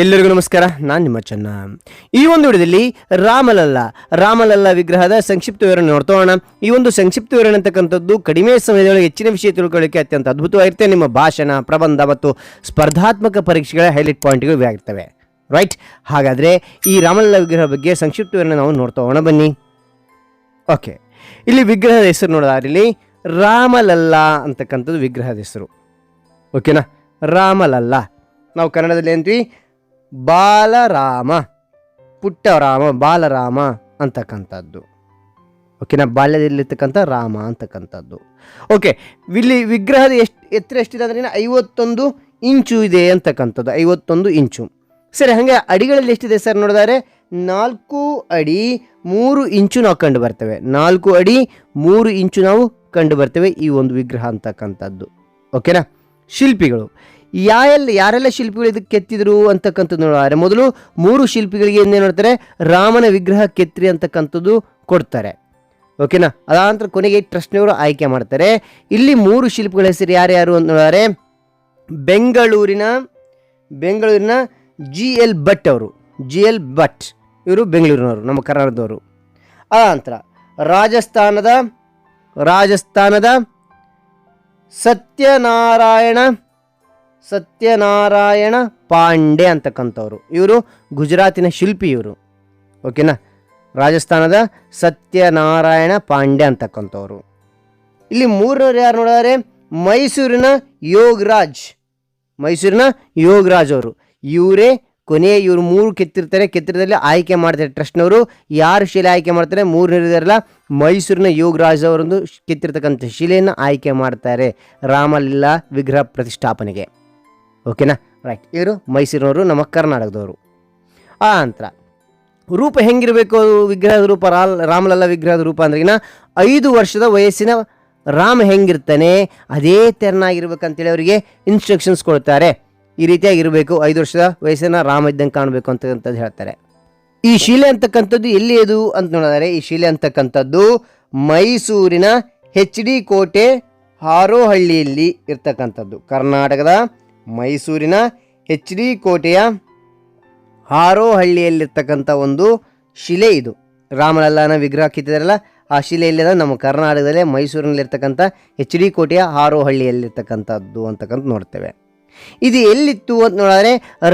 ಎಲ್ಲರಿಗೂ ನಮಸ್ಕಾರ, ನಾನು ನಿಮ್ಮ ಚೆನ್ನ. ಈ ಒಂದು ವಿಡಿಯೋದಲ್ಲಿ ರಾಮಲಲ್ಲ ರಾಮಲಲ್ಲ ವಿಗ್ರಹದ ಸಂಕ್ಷಿಪ್ತ ವಿವರಣೆ ನೋಡ್ತೋಣ ಈ ಒಂದು ಸಂಕ್ಷಿಪ್ತ ವಿವರಣೆ ಅಂತಕ್ಕಂಥದ್ದು ಕಡಿಮೆ ಸಮಯದೊಳಗೆ ಹೆಚ್ಚಿನ ವಿಷಯ ತಿಳ್ಕೊಳ್ಳಿಕ್ಕೆ ಅತ್ಯಂತ ಅದ್ಭುತವಾಗಿರುತ್ತೆ. ನಿಮ್ಮ ಭಾಷಣ, ಪ್ರಬಂಧ ಮತ್ತು ಸ್ಪರ್ಧಾತ್ಮಕ ಪರೀಕ್ಷೆಗಳ ಹೈಲೈಟ್ ಪಾಯಿಂಟ್ಗಳು ಆಗಿರ್ತವೆ ರೈಟ್ ಹಾಗಾದರೆ ಈ ರಾಮಲಲ್ಲ ವಿಗ್ರಹ ಬಗ್ಗೆ ಸಂಕ್ಷಿಪ್ತ ವಿವರಣೆ ನಾವು ನೋಡ್ತೋಣ ಬನ್ನಿ. ಓಕೆ ಇಲ್ಲಿ ವಿಗ್ರಹದ ಹೆಸರು ನೋಡೋದಾದ್ರೆ ಇಲ್ಲಿ ರಾಮಲಲ್ಲ ಅಂತಕ್ಕಂಥದ್ದು ವಿಗ್ರಹದ ಹೆಸರು. ಓಕೆನಾ ರಾಮಲಲ್ಲ. ನಾವು ಕನ್ನಡದಲ್ಲಿ ಅಂತೀವಿ ಬಾಲರಾಮ. ಪುಟ್ಟರಾಮ ಬಾಲರಾಮ ಅಂತಕ್ಕಂಥದ್ದು. ಓಕೆನಾ ಬಾಲ್ಯದಲ್ಲಿರ್ತಕ್ಕಂಥ ರಾಮ ಅಂತಕ್ಕಂಥದ್ದು. ಓಕೆ ಇಲ್ಲಿ ವಿಗ್ರಹದ ಎಷ್ಟು, ಎತ್ತರ ಎಷ್ಟಿದೆ ಅಂದ್ರೆ ಐವತ್ತೊಂದು ಇಂಚು ಇದೆ ಅಂತಕ್ಕಂಥದ್ದು, ಐವತ್ತೊಂದು ಇಂಚು. ಸರಿ, ಹಾಗೆ ಅಡಿಗಳಲ್ಲಿ ಎಷ್ಟಿದೆ ಸರ್ ನೋಡಿದರೆ? ನಾಲ್ಕು ಅಡಿ ಮೂರು ಇಂಚು ನಾವು ಕಂಡು ಬರ್ತೇವೆ. ನಾಲ್ಕು ಅಡಿ ಮೂರು ಇಂಚು ನಾವು ಕಂಡು ಬರ್ತೇವೆ ಈ ಒಂದು ವಿಗ್ರಹ ಅಂತಕ್ಕಂಥದ್ದು. ಓಕೆನಾ ಶಿಲ್ಪಿಗಳು. ಯಾರೆಲ್ಲ ಯಾರೆಲ್ಲ ಶಿಲ್ಪಿಗಳು ಇದಕ್ಕೆ ಕೆತ್ತಿದ್ರು ಅಂತಕ್ಕಂಥದ್ದು ನೋಡಿದ್ರೆ ಮೊದಲು ಮೂರು ಶಿಲ್ಪಿಗಳಿಗೆ ಏನೇನು ನೋಡ್ತಾರೆ, ರಾಮನ ವಿಗ್ರಹ ಕೆತ್ತಿರಿ ಅಂತಕ್ಕಂಥದ್ದು ಕೊಡ್ತಾರೆ. ಓಕೆನಾ? ಅದಾನಂತರ ಕೊನೆಗೆ ಟ್ರಸ್ಟ್ನವರು ಆಯ್ಕೆ ಮಾಡ್ತಾರೆ. ಇಲ್ಲಿ ಮೂರು ಶಿಲ್ಪಿಗಳ ಹೆಸರು ಯಾರ್ಯಾರು ಅಂತ ನೋಡಿದರೆ. ಬೆಂಗಳೂರಿನ ಬೆಂಗಳೂರಿನ ಜಿ ಎಲ್ ಭಟ್ ಅವರು. G L Bhat. ಇವರು ಬೆಂಗಳೂರಿನವರು, ನಮ್ಮ ಕರ್ನಾಟಕದವರು. ನಂತರ ರಾಜಸ್ಥಾನದ ರಾಜಸ್ಥಾನದ ಸತ್ಯನಾರಾಯಣ ಸತ್ಯನಾರಾಯಣ ಪಾಂಡೆ ಅಂತಕ್ಕಂಥವ್ರು. ಇವರು ಗುಜರಾತಿನ ಶಿಲ್ಪಿ ಇವರು. ಓಕೆನಾ? ರಾಜಸ್ಥಾನದ ಸತ್ಯನಾರಾಯಣ ಪಾಂಡೆ ಅಂತಕ್ಕಂಥವ್ರು. ಇಲ್ಲಿ ಮೂರನವ್ರು ಯಾರು ನೋಡಿದರೆ? ಮೈಸೂರಿನ ಯೋಗರಾಜ್. ಮೈಸೂರಿನ ಯೋಗರಾಜ್ ಅವರು. ಇವರೇ ಕೊನೆಯ ಇವರು ಮೂರು ಕೆತ್ತಿರ್ತಾರೆ. ಕೆತ್ತಿರದಲ್ಲಿ ಆಯ್ಕೆ ಮಾಡ್ತಾರೆ ಟ್ರಸ್ಟ್ನವರು ಯಾರು ಶಿಲೆ ಆಯ್ಕೆ ಮಾಡ್ತಾರೆ? ಮೂರನೇದಾರಲ್ಲ ಮೈಸೂರಿನ ಯೋಗರಾಜ್ ಅವರೊಂದು ಕೆತ್ತಿರ್ತಕ್ಕಂಥ ಶಿಲೆಯನ್ನು ಆಯ್ಕೆ ಮಾಡ್ತಾರೆ ರಾಮಲೀಲಾ ವಿಗ್ರಹ ಪ್ರತಿಷ್ಠಾಪನೆಗೆ. ಓಕೆನಾ? ರೈಟ್ ಇವರು ಮೈಸೂರಿನವರು, ನಮ್ಮ ಕರ್ನಾಟಕದವರು. ಆ ನಂತರ, ರೂಪ ಹೆಂಗಿರಬೇಕು ವಿಗ್ರಹದ ರೂಪ? ರಾಲ್, ರಾಮಲಲ್ಲ ವಿಗ್ರಹದ ರೂಪ ಅಂದ್ರಿಗಿನ ಐದು ವರ್ಷದ ವಯಸ್ಸಿನ ರಾಮ ಹೆಂಗಿರ್ತಾನೆ? ಅದೇ ತೆರನಾಗಿರ್ಬೇಕಂತೇಳಿ ಅವರಿಗೆ ಇನ್ಸ್ಟ್ರಕ್ಷನ್ಸ್ ಕೊಡ್ತಾರೆ. ಈ ರೀತಿಯಾಗಿರಬೇಕು, ಐದು ವರ್ಷದ ವಯಸ್ಸಿನ ರಾಮ ಇದ್ದಂಗೆ ಕಾಣಬೇಕು ಅಂತಕ್ಕಂಥದ್ದು ಹೇಳ್ತಾರೆ. ಈ ಶಿಲೆ ಅಂತಕ್ಕಂಥದ್ದು ಎಲ್ಲಿ ಅದು ಅಂತ ನೋಡಿದರೆ, ಈ ಶಿಲೆ ಅಂತಕ್ಕಂಥದ್ದು ಮೈಸೂರಿನ ಹೆಚ್ ಡಿ ಕೋಟೆ ಹಾರೋಹಳ್ಳಿಯಲ್ಲಿ ಇರ್ತಕ್ಕಂಥದ್ದು. ಕರ್ನಾಟಕದ ಮೈಸೂರಿನ ಎಚ್ ಡಿ ಕೋಟೆಯ ಹಾರೋಹಳ್ಳಿಯಲ್ಲಿರ್ತಕ್ಕಂಥ ಒಂದು ಶಿಲೆ ಇದು. ರಾಮಲಲ್ಲನ ವಿಗ್ರಹ ಕಿತ್ತಿದಾರಲ್ಲ ಆ ಶಿಲೆಯಲ್ಲಿ ನಮ್ಮ ಕರ್ನಾಟಕದಲ್ಲೇ ಮೈಸೂರಿನಲ್ಲಿರ್ತಕ್ಕಂಥ ಎಚ್ ಡಿ ಕೋಟೆಯ ಹಾರೋಹಳ್ಳಿಯಲ್ಲಿರ್ತಕ್ಕಂಥದ್ದು ಅಂತಕ್ಕಂಥ ನೋಡ್ತೇವೆ. ಇದು ಎಲ್ಲಿತ್ತು ಅಂತ ನೋಡಿದ್ರೆ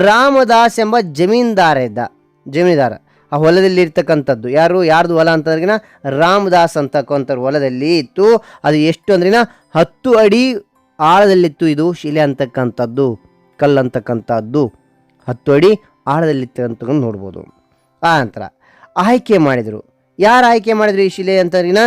ರಾಮದಾಸ್ ಎಂಬ ಜಮೀನ್ದಾರ ಇದ್ದ ಜಮೀನ್ದಾರ, ಆ ಹೊಲದಲ್ಲಿ ಇರ್ತಕ್ಕಂಥದ್ದು ಯಾರು, ಯಾರ್ದು ಹೊಲ ಅಂತಂದ್ರಿನ ರಾಮದಾಸ್ ಅಂತಕ್ಕಂಥ ಹೊಲದಲ್ಲಿ ಇತ್ತು. ಅದು ಎಷ್ಟು ಅಂದ್ರಿನ ಹತ್ತು ಅಡಿ ಆಳದಲ್ಲಿತ್ತು ಇದು ಶಿಲೆ ಅಂತಕ್ಕಂಥದ್ದು, ಕಲ್ಲು ಅಂತಕ್ಕಂಥದ್ದು. ಹತ್ತು ಅಡಿ ಆಳದಲ್ಲಿತ್ತು ನೋಡ್ಬೋದು. ಆ ನಂತರ ಆಯ್ಕೆ ಮಾಡಿದರು. ಯಾರು ಆಯ್ಕೆ ಮಾಡಿದರು ಈ ಶಿಲೆ ಅಂತಂದ್ರಿನ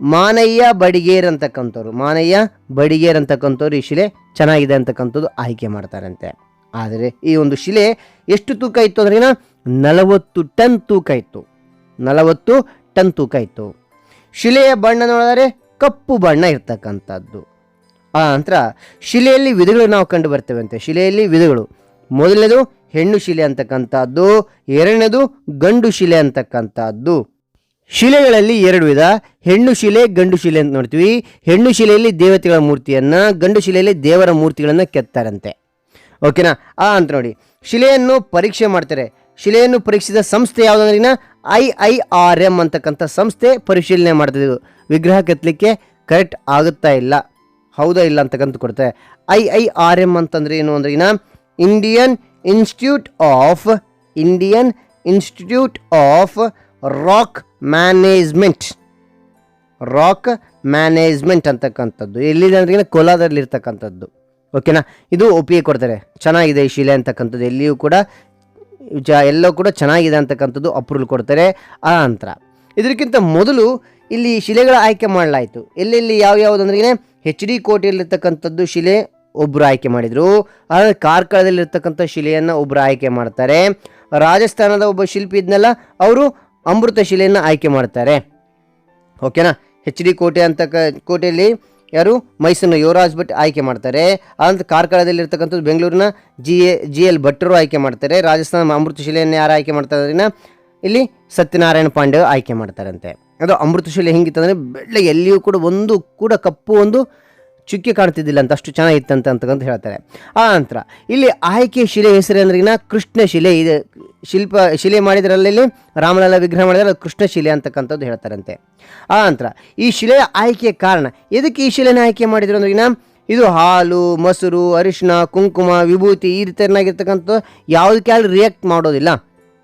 ಮಾನಯ್ಯ ಬಡಿಗೇರ್ ಅಂತಕ್ಕಂಥವ್ರು. ಮಾನಯ್ಯ ಬಡಿಗೇರ್ ಅಂತಕ್ಕಂಥವ್ರು ಈ ಶಿಲೆ ಚೆನ್ನಾಗಿದೆ ಅಂತಕ್ಕಂಥದ್ದು ಆಯ್ಕೆ ಮಾಡ್ತಾರಂತೆ. ಆದರೆ ಈ ಒಂದು ಶಿಲೆ ಎಷ್ಟು ತೂಕ ಇತ್ತು ಅಂದ್ರಿನ ನಲವತ್ತು ಟನ್ ತೂಕ ಇತ್ತು. ನಲವತ್ತು ಟನ್ ತೂಕ ಇತ್ತು. ಶಿಲೆಯ ಬಣ್ಣ ನೋಡಿದರೆ ಕಪ್ಪು ಬಣ್ಣ ಇರ್ತಕ್ಕಂಥದ್ದು. ಆ ನಂತರ ಶಿಲೆಯಲ್ಲಿ ವಿಧಗಳು ನಾವು ಕಂಡು ಬರ್ತೇವೆ ಅಂತೆ ಶಿಲೆಯಲ್ಲಿ ವಿಧಗಳು. ಮೊದಲನೇದು ಹೆಣ್ಣು ಶಿಲೆ ಅಂತಕ್ಕಂಥದ್ದು, ಎರಡನೇದು ಗಂಡು ಶಿಲೆ ಅಂತಕ್ಕಂಥದ್ದು. ಶಿಲೆಗಳಲ್ಲಿ ಎರಡು ವಿಧ, ಹೆಣ್ಣು ಶಿಲೆ, ಗಂಡು ಶಿಲೆ ಅಂತ ನೋಡ್ತೀವಿ. ಹೆಣ್ಣು ಶಿಲೆಯಲ್ಲಿ ದೇವತೆಗಳ ಮೂರ್ತಿಯನ್ನು, ಗಂಡು ಶಿಲೆಯಲ್ಲಿ ದೇವರ ಮೂರ್ತಿಗಳನ್ನು ಕೆತ್ತಾರಂತೆ. ಓಕೆನಾ? ಆ ಅಂತ ನೋಡಿ. ಶಿಲೆಯನ್ನು ಪರೀಕ್ಷೆ ಮಾಡ್ತಾರೆ. ಶಿಲೆಯನ್ನು ಪರೀಕ್ಷಿಸಿದ ಸಂಸ್ಥೆ ಯಾವುದಂದ್ರೆ ಐ ಐ ಆರ್ ಎಂ ಅಂತಕ್ಕಂಥ ಸಂಸ್ಥೆ ಪರಿಶೀಲನೆ ಮಾಡ್ತಿದ್ದು ವಿಗ್ರಹ ಕೆತ್ತಲಿಕ್ಕೆ ಕರೆಕ್ಟ್ ಆಗುತ್ತಾ ಇಲ್ಲ. ಹೌದಾ ಇಲ್ಲ ಅಂತಕ್ಕಂಥ ಕೊಡ್ತಾರೆ ಐ ಐ ಆರ್ ಎಂ ಅಂತಂದ್ರೆ ಏನು ಅಂದ್ರಿನ Indian Institute of Indian Institute of Rock Management Rock Management ಅಂತಕ್ಕಂಥದ್ದು. ಎಲ್ಲಿದೆ ಅಂದ್ರೆ ಕೋಲಾರದಲ್ಲಿ ಇರ್ತಕ್ಕಂಥದ್ದು. ಓಕೆನಾ ಇದು ಒಪ್ಪಿಗೆ ಕೊಡ್ತಾರೆ. ಚೆನ್ನಾಗಿದೆ ಈ ಶಿಲೆ ಅಂತಕ್ಕಂಥದ್ದು. ಎಲ್ಲಿಯೂ ಕೂಡ ಜ ಎಲ್ಲವೂ ಕೂಡ ಚೆನ್ನಾಗಿದೆ ಅಂತಕ್ಕಂಥದ್ದು ಅಪ್ರೂವಲ್ ಕೊಡ್ತಾರೆ. ಆ ನಂತರ ಇದಕ್ಕಿಂತ ಮೊದಲು ಇಲ್ಲಿ ಶಿಲೆಗಳ ಆಯ್ಕೆ ಮಾಡಲಾಯಿತು. ಎಲ್ಲೆಲ್ಲಿ ಯಾವ್ಯಾವುದು ಅಂದ್ರೆ ಹೆಚ್ ಡಿ ಕೋಟೆಯಲ್ಲಿರ್ತಕ್ಕಂಥದ್ದು ಶಿಲೆ ಒಬ್ಬರು ಆಯ್ಕೆ ಮಾಡಿದರು. ಆದರೆ ಕಾರ್ಕಳದಲ್ಲಿರ್ತಕ್ಕಂಥ ಶಿಲೆಯನ್ನು ಒಬ್ಬರು ಆಯ್ಕೆ ಮಾಡ್ತಾರೆ. ರಾಜಸ್ಥಾನದ ಒಬ್ಬ ಶಿಲ್ಪಿ ಇದ್ನಲ್ಲ, ಅವರು ಅಮೃತ ಶಿಲೆಯನ್ನು ಆಯ್ಕೆ ಮಾಡ್ತಾರೆ. ಓಕೆನಾ ಹೆಚ್ ಡಿ ಕೋಟೆ ಅಂತ ಕೋಟೆಯಲ್ಲಿ ಯಾರು? ಮೈಸೂರಿನ ಯುವರಾಜ್ ಭಟ್ ಆಯ್ಕೆ ಮಾಡ್ತಾರೆ. ಅದಂತ ಕಾರ್ಕಳದಲ್ಲಿ ಇರ್ತಕ್ಕಂಥದ್ದು ಬೆಂಗಳೂರಿನ ಜಿ ಎ, ಜಿ ಎಲ್ ಭಟ್ರು ಆಯ್ಕೆ ಮಾಡ್ತಾರೆ. ರಾಜಸ್ಥಾನ ಅಮೃತ ಶಿಲೆಯನ್ನು ಯಾರು ಆಯ್ಕೆ ಮಾಡ್ತಾರೆ ಇಲ್ಲಿ ಸತ್ಯನಾರಾಯಣ ಪಾಂಡೆ ಆಯ್ಕೆ ಮಾಡ್ತಾರಂತೆ. ಅದು ಅಮೃತಶಿಲೆ ಹೆಂಗಿತ್ತಂದರೆ ಬೆಳ್ಳ ಎಲ್ಲಿಯೂ ಕೂಡ ಒಂದು ಕೂಡ ಕಪ್ಪು ಒಂದು ಚುಕ್ಕಿ ಕಾಣ್ತಿದ್ದಿಲ್ಲ ಅಂತ, ಅಷ್ಟು ಚೆನ್ನಾಗಿತ್ತಂತ ಅಂತಕ್ಕಂತ ಹೇಳ್ತಾರೆ. ಆ ನಂತರ ಇಲ್ಲಿ ಆಯ್ಕೆ ಶಿಲೆ ಹೆಸರು ಅಂದ್ರಿಗಿನ ಕೃಷ್ಣ ಶಿಲೆ, ಇದೆ ಶಿಲ್ಪ, ಶಿಲೆ ಮಾಡಿದ್ರಲ್ಲಿ ರಾಮಲಲ್ಲ ವಿಗ್ರಹ ಮಾಡಿದ್ರೆ ಕೃಷ್ಣ ಶಿಲೆ ಅಂತಕ್ಕಂಥದ್ದು ಹೇಳ್ತಾರಂತೆ. ಆ ನಂತರ ಈ ಶಿಲೆಯ ಆಯ್ಕೆಯ ಕಾರಣ, ಎದಕ್ಕೆ ಈ ಶಿಲೆನ ಆಯ್ಕೆ ಮಾಡಿದ್ರು ಅಂದ್ರಿಗಿನ ಇದು ಹಾಲು, ಮೊಸರು ಅರಿಶಿನ ಕುಂಕುಮ, ವಿಭೂತಿ ಈ ರೀತಿಯಾಗಿರ್ತಕ್ಕಂಥ ಯಾವುದಕ್ಕೆ ಅಲ್ಲಿ ರಿಯಾಕ್ಟ್ ಮಾಡೋದಿಲ್ಲ.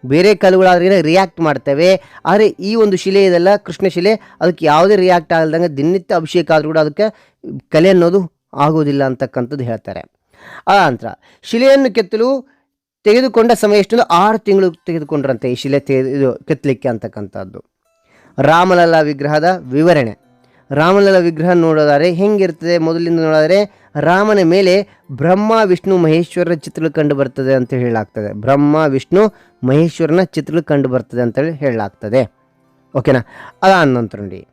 ಬೇರೆ ಕಲ್ಲುಗಳಾದ್ರೆ ರಿಯಾಕ್ಟ್ ಮಾಡ್ತವೆ. ಆದರೆ ಈ ಒಂದು ಶಿಲೆ ಇದೆಲ್ಲ, ಕೃಷ್ಣ ಶಿಲೆ, ಅದಕ್ಕೆ ಯಾವುದೇ ರಿಯಾಕ್ಟ್ ಆಗಲ್ದಂಗೆ ದಿನನಿತ್ಯ ಅಭಿಷೇಕ ಆದರೂ ಕೂಡ ಅದಕ್ಕೆ ಕಲೆ ಅನ್ನೋದು ಆಗೋದಿಲ್ಲ ಅಂತಕ್ಕಂಥದ್ದು ಹೇಳ್ತಾರೆ. ಆ ನಂತರ ಶಿಲೆಯನ್ನು ಕೆತ್ತಲು ತೆಗೆದುಕೊಂಡ ಸಮಯ ಎಷ್ಟೊಂದು ಆರು ತಿಂಗಳು ತೆಗೆದುಕೊಂಡ್ರಂತೆ ಈ ಶಿಲೆ ತೆಗೆದು ಇದು ಕೆತ್ತಲಿಕ್ಕೆ ಅಂತಕ್ಕಂಥದ್ದು. ರಾಮಲಲ್ಲ ವಿಗ್ರಹದ ವಿವರಣೆ. ರಾಮಲಲ್ಲ ವಿಗ್ರಹ ನೋಡೋದಾದರೆ ಹೆಂಗಿರ್ತದೆ? ಮೊದಲಿಂದ ನೋಡೋದಾದ್ರೆ ರಾಮನ ಮೇಲೆ ಬ್ರಹ್ಮ, ವಿಷ್ಣು, ಮಹೇಶ್ವರರ ಚಿತ್ರಗಳು ಕಂಡು ಬರ್ತದೆ ಅಂತ ಹೇಳಲಾಗ್ತದೆ. ಬ್ರಹ್ಮ, ವಿಷ್ಣು, ಮಹೇಶ್ವರನ ಚಿತ್ರಗಳು ಕಂಡು ಬರ್ತದೆ ಅಂತೇಳಿ ಹೇಳಲಾಗ್ತದೆ. ಓಕೆನಾ ಅದಾದ ನಂತರ ನೋಡಿ.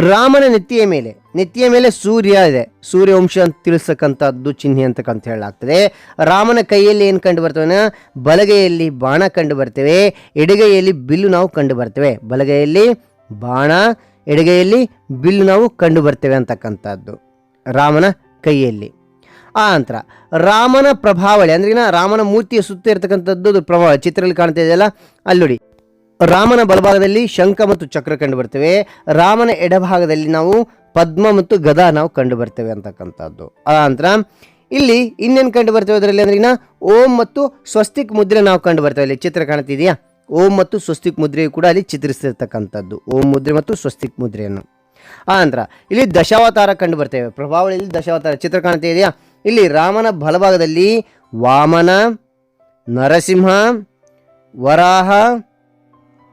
ರಾಮನ ನೆತ್ತಿಯ ಮೇಲೆ ನೆತ್ತಿಯ ಮೇಲೆ ಸೂರ್ಯ ಇದೆ. ಸೂರ್ಯವಂಶ ಅಂತ ತಿಳಿಸ್ತಕ್ಕಂಥದ್ದು ಚಿಹ್ನೆ ಅಂತಕ್ಕಂತ ಹೇಳಲಾಗ್ತದೆ. ರಾಮನ ಕೈಯಲ್ಲಿ ಏನು ಕಂಡು ಬರ್ತವೆ ಬಲಗೈಯಲ್ಲಿ ಬಾಣ ಕಂಡು ಬರ್ತೇವೆ. ಎಡಗೈಯಲ್ಲಿ ಬಿಲ್ಲು ನಾವು ಕಂಡು ಬರ್ತೇವೆ. ಬಲಗೈಯಲ್ಲಿ ಬಾಣ, ಎಡಗೈಯಲ್ಲಿ ಬಿಲ್ಲು ನಾವು ಕಂಡು ಬರ್ತೇವೆ ಅಂತಕ್ಕಂಥದ್ದು. ರಾಮನ ಕೈಯಲ್ಲಿ. ಆ ನಂತರ ರಾಮನ ಪ್ರಭಾವಳಿ, ಅಂದ್ರೆ ರಾಮನ ಮೂರ್ತಿಯ ಸುತ್ತ ಇರತಕ್ಕಂಥದ್ದು ಅದು ಪ್ರಭಾವ ಚಿತ್ರದಲ್ಲಿ ಕಾಣ್ತಾ ಇದೆಯಲ್ಲ ಅಲ್ಲಿ? ರಾಮನ ಬಲಭಾಗದಲ್ಲಿ ಶಂಖ ಮತ್ತು ಚಕ್ರ ಕಂಡು ಬರ್ತೇವೆ. ರಾಮನ ಎಡಭಾಗದಲ್ಲಿ ನಾವು ಪದ್ಮ ಮತ್ತು ಗದಾ ನಾವು ಕಂಡು ಬರ್ತೇವೆ ಅಂತಕ್ಕಂಥದ್ದು. ಆ ನಂತರ ಇಲ್ಲಿ ಇನ್ನೇನು ಕಂಡು ಬರ್ತೇವೆ ಅದರಲ್ಲಿ ಅಂದ್ರೆ ಓಂ ಮತ್ತು ಸ್ವಸ್ತಿಕ್ ಮುದ್ರೆ ನಾವು ಕಂಡು ಬರ್ತೇವೆ. ಇಲ್ಲಿ ಚಿತ್ರ ಕಾಣ್ತಿದೆಯಾ? ಓಂ ಮತ್ತು ಸ್ವಸ್ತಿಕ್ ಮುದ್ರೆಯು ಕೂಡ ಅಲ್ಲಿ ಚಿತ್ರಿಸಿರ್ತಕ್ಕಂಥದ್ದು. ಓಂ ಮುದ್ರೆ ಮತ್ತು ಸ್ವಸ್ತಿಕ್ ಮುದ್ರೆಯನ್ನು. ಆ ನಂತರ ಇಲ್ಲಿ ದಶಾವತಾರ ಕಂಡು ಬರ್ತೇವೆ. ಪ್ರಭಾವಳಿಯಲ್ಲಿ ದಶಾವತಾರ ಚಿತ್ರ ಕಾಣ್ತಾ ಇದೆಯಾ? ಇಲ್ಲಿ ರಾಮನ ಬಲಭಾಗದಲ್ಲಿ ವಾಮನ, ನರಸಿಂಹ, ವರಾಹ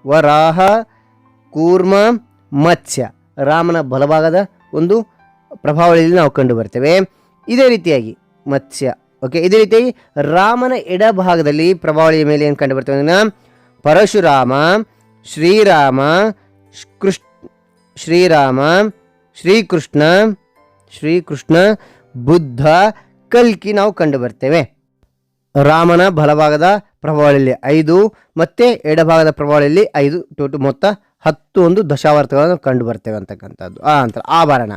ವರಾಹ, ಕೂರ್ಮ, ಮತ್ಸ್ಯ. ರಾಮನ ಬಲಭಾಗದ ಒಂದು ಪ್ರಭಾವಳಿಯಲ್ಲಿ ನಾವು ಕಂಡು ಬರ್ತೇವೆ. ಇದೇ ರೀತಿಯಾಗಿ ಮತ್ಸ್ಯ. ಓಕೆ ಇದೇ ರೀತಿಯಾಗಿ ರಾಮನ ಎಡಭಾಗದಲ್ಲಿ ಪ್ರಭಾವಳಿಯ ಮೇಲೆ ಏನು ಕಂಡು ಬರ್ತೇವೆ ಪರಶುರಾಮ, ಶ್ರೀರಾಮ ಶ್- ಕೃಷ್ ಶ್ರೀರಾಮ, ಶ್ರೀಕೃಷ್ಣ ಶ್ರೀಕೃಷ್ಣ, ಬುದ್ಧ, ಕಲ್ಕಿ ನಾವು ಕಂಡುಬರ್ತೇವೆ. ರಾಮನ ಬಲಭಾಗದ ಪ್ರಭಾವಳಿಯಲ್ಲಿ ಐದು, ಮತ್ತೆ ಎಡಭಾಗದ ಪ್ರಭಾವಳಿಯಲ್ಲಿ ಐದು, ಟೋಟು ಮೊತ್ತ ಹತ್ತು ಒಂದು ದಶಾವರ್ತಗಳನ್ನು ಕಂಡು ಬರ್ತೇವೆ ಅಂತಕ್ಕಂಥದ್ದು. ಆ ಅಂತ ಆಭರಣ.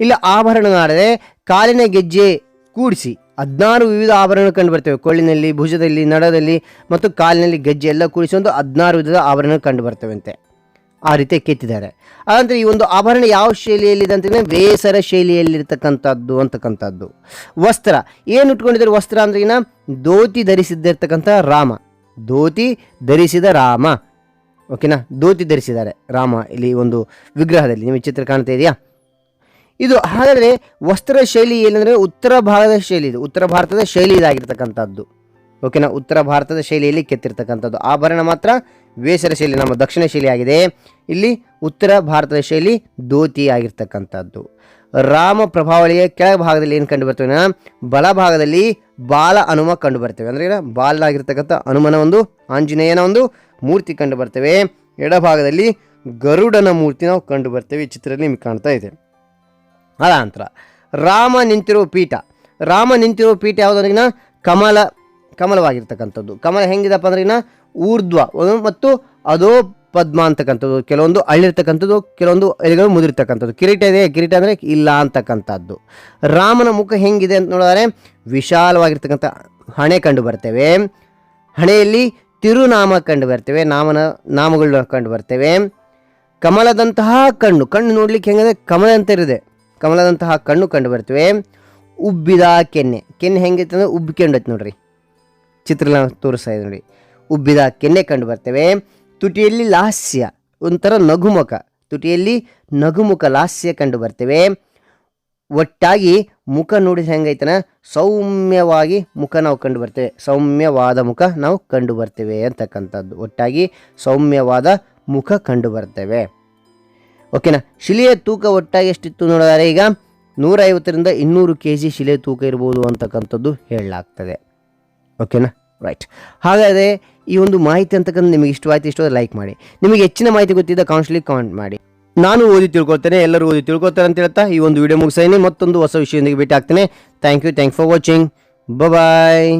ಇಲ್ಲಿ ಆಭರಣ ಆದರೆ ಕಾಲಿನ ಗೆಜ್ಜೆ ಕೂಡಿಸಿ ಹದಿನಾರು ವಿವಿಧ ಆಭರಣಗಳು ಕಂಡು ಬರ್ತೇವೆ ಕೊಳ್ಳಿನಲ್ಲಿ ಭುಜದಲ್ಲಿ, ನಡದಲ್ಲಿ ಮತ್ತು ಕಾಲಿನಲ್ಲಿ ಗೆಜ್ಜೆ ಎಲ್ಲ ಕೂಡಿಸಿ ಒಂದು ಹದಿನಾರು ವಿಧದ ಆಭರಣಗಳು ಕಂಡು ಬರ್ತೇವೆ ಅಂತೆ. ಆ ರೀತಿ ಕೆತ್ತಿದ್ದಾರೆ ಅದಂದ್ರೆ ಈ ಒಂದು ಆಭರಣ ಯಾವ ಶೈಲಿಯಲ್ಲಿದೆ ಅಂತಂದ್ರೆ ಬೇಸರ ಶೈಲಿಯಲ್ಲಿರ್ತಕ್ಕಂಥದ್ದು ಅಂತಕ್ಕಂಥದ್ದು. ವಸ್ತ್ರ. ಏನು ಉಟ್ಕೊಂಡಿದ್ದಾರೆ ವಸ್ತ್ರ ಅಂದ್ರೆ ಏನ ಧೋತಿ ಧರಿಸಿದ್ದಿರ್ತಕ್ಕಂಥ ರಾಮ. ಧೋತಿ ಧರಿಸಿದ ರಾಮ. ಓಕೆನಾ ಧೋತಿ ಧರಿಸಿದ್ದಾರೆ ರಾಮ ಇಲ್ಲಿ ಒಂದು ವಿಗ್ರಹದಲ್ಲಿ. ನಿಮಗೆ ಚಿತ್ರ ಕಾಣ್ತಾ ಇದೆಯಾ? ಇದು ಹಾಗಾದರೆ ವಸ್ತ್ರ ಶೈಲಿ ಏನಂದರೆ ಉತ್ತರ ಭಾರತದ ಶೈಲಿ ಇದು. ಉತ್ತರ ಭಾರತದ ಶೈಲಿ ಇದಾಗಿರ್ತಕ್ಕಂಥದ್ದು. ಓಕೆನಾ ಉತ್ತರ ಭಾರತದ ಶೈಲಿಯಲ್ಲಿ ಕೆತ್ತಿರ್ತಕ್ಕಂಥದ್ದು. ಆಭರಣ ಮಾತ್ರ ವೇಸರ ಶೈಲಿ ನಮ್ಮ ದಕ್ಷಿಣ ಶೈಲಿ ಆಗಿದೆ ಇಲ್ಲಿ ಉತ್ತರ ಭಾರತದ ಶೈಲಿ ಧೋತಿ ಆಗಿರ್ತಕ್ಕಂಥದ್ದು. ರಾಮ ಪ್ರಭಾವಳಿಯ ಕೆಳಭಾಗದಲ್ಲಿ ಏನು ಕಂಡು ಬರ್ತೇವೆ ಅಂದ್ರೆ ಬಲಭಾಗದಲ್ಲಿ ಬಾಲ ಹನುಮ ಕಂಡು ಬರ್ತೇವೆ ಅಂದರೆ ಈಗ ಬಾಲನಾಗಿರ್ತಕ್ಕಂಥ ಹನುಮನ ಒಂದು, ಆಂಜನೇಯನ ಒಂದು ಮೂರ್ತಿ ಕಂಡು ಬರ್ತೇವೆ ಎಡಭಾಗದಲ್ಲಿ ಗರುಡನ ಮೂರ್ತಿ ನಾವು ಕಂಡು ಬರ್ತೇವೆ ಈ ಚಿತ್ರದಲ್ಲಿ ನಿಮಗೆ ಕಾಣ್ತಾ ಇದೆ. ಅದ ನಂತರ ರಾಮ ನಿಂತಿರುವ ಪೀಠ. ರಾಮ ನಿಂತಿರುವ ಪೀಠ ಯಾವುದಂದ್ರಿಗಿನ ಕಮಲ, ಕಮಲವಾಗಿರ್ತಕ್ಕಂಥದ್ದು. ಕಮಲ ಹೆಂಗಿದಪ್ಪ ಅಂದ್ರಿಗಿನ ಊರ್ಧ್ವ. ಮತ್ತು ಅದೋ ಪದ್ಮ ಅಂತಕ್ಕಂಥದ್ದು. ಕೆಲವೊಂದು ಅಳ್ಳಿರ್ತಕ್ಕಂಥದ್ದು ಕೆಲವೊಂದು ಎಲೆಗಳು ಮುದಿರ್ತಕ್ಕಂಥದ್ದು ಕಿರೀಟ ಇದೆ, ಕಿರೀಟ ಅಂದರೆ ಇಲ್ಲ ಅಂತಕ್ಕಂಥದ್ದು. ರಾಮನ ಮುಖ ಹೆಂಗಿದೆ ಅಂತ ನೋಡಿದರೆ ವಿಶಾಲವಾಗಿರ್ತಕ್ಕಂಥ ಹಣೆ ಕಂಡು ಬರ್ತೇವೆ. ಹಣೆಯಲ್ಲಿ ತಿರುನಾಮ ಕಂಡು ಬರ್ತೇವೆ, ನಾಮನ ನಾಮಗಳು ಕಂಡು ಬರ್ತೇವೆ. ಕಮಲದಂತಹ ಕಣ್ಣು ಕಣ್ಣು ನೋಡ್ಲಿಕ್ಕೆ ಹೆಂಗಂದ್ರೆ ಕಮಲ ಅಂತ ಇರಿದೆ ಕಮಲದಂತಹ ಕಣ್ಣು ಕಂಡು ಬರ್ತೇವೆ. ಉಬ್ಬಿದ ಕೆನ್ನೆ. ಕೆನ್ನೆ ಹೆಂಗೈತೆ ಅಂದ್ರೆ ಉಬ್ಬಿಕೊಂಡೈತೆ ನೋಡ್ರಿ. ಚಿತ್ರನ ತೋರಿಸ್ತಾ ಇದೆ ನೋಡಿ ಉಬ್ಬಿದ ಕೆನ್ನೆ ಕಂಡು ಬರ್ತೇವೆ. ತುಟಿಯಲ್ಲಿ ಲಾಸ್ಯ, ಒಂಥರ ನಗುಮುಖ. ತುಟಿಯಲ್ಲಿ ನಗುಮುಖ ಲಾಸ್ಯ ಕಂಡು ಬರ್ತೇವೆ. ಒಟ್ಟಾಗಿ ಮುಖ ನೋಡಿದ ಹೆಂಗೈತನ? ಸೌಮ್ಯವಾಗಿ ಮುಖ ನಾವು ಕಂಡು ಬರ್ತೇವೆ. ಸೌಮ್ಯವಾದ ಮುಖ ನಾವು ಕಂಡು ಬರ್ತೇವೆ ಅಂತಕ್ಕಂಥದ್ದು. ಒಟ್ಟಾಗಿ ಸೌಮ್ಯವಾದ ಮುಖ ಕಂಡು ಬರ್ತೇವೆ. ಓಕೆನಾ ಶಿಲೆಯ ತೂಕ ಒಟ್ಟಾಗಿ ಎಷ್ಟಿತ್ತು ನೋಡಿದರೆ ಈಗ ನೂರೈವತ್ತರಿಂದ ಇನ್ನೂರು ಕೆ ಜಿ ಶಿಲೆ ತೂಕ ಇರ್ಬೋದು ಅಂತಕ್ಕಂಥದ್ದು ಹೇಳಲಾಗ್ತದೆ. ಓಕೆನಾ ರೈಟ್ ಹಾಗಾದರೆ ಈ ಒಂದು ಮಾಹಿತಿ ಅಂತಕ್ಕಂಥ ನಿಮಗೆ ಇಷ್ಟವಾಯ್ತು ಇಷ್ಟೋ ಲೈಕ್ ಮಾಡಿ. ನಿಮಗೆ ಹೆಚ್ಚಿನ ಮಾಹಿತಿ ಗೊತ್ತಿದ್ದ ಕಾನ್ಸ್ಲಿ ಕಾಮೆಂಟ್ ಮಾಡಿ. ನಾನು ಓದಿ ತಿಳ್ಕೊಳ್ತೇನೆ, ಎಲ್ಲರೂ ಓದಿ ತಿಳ್ಕೊಳ್ತಾರೆ ಅಂತ ಹೇಳ್ತಾ ಈ ಒಂದು ವಿಡಿಯೋ ಮುಗಿಸೇನೆ ಮತ್ತೊಂದು ಹೊಸ ವಿಷಯದೊಂದಿಗೆ ಭೇಟಿ ಆಗ್ತೇನೆ. Thank you thank for watching bye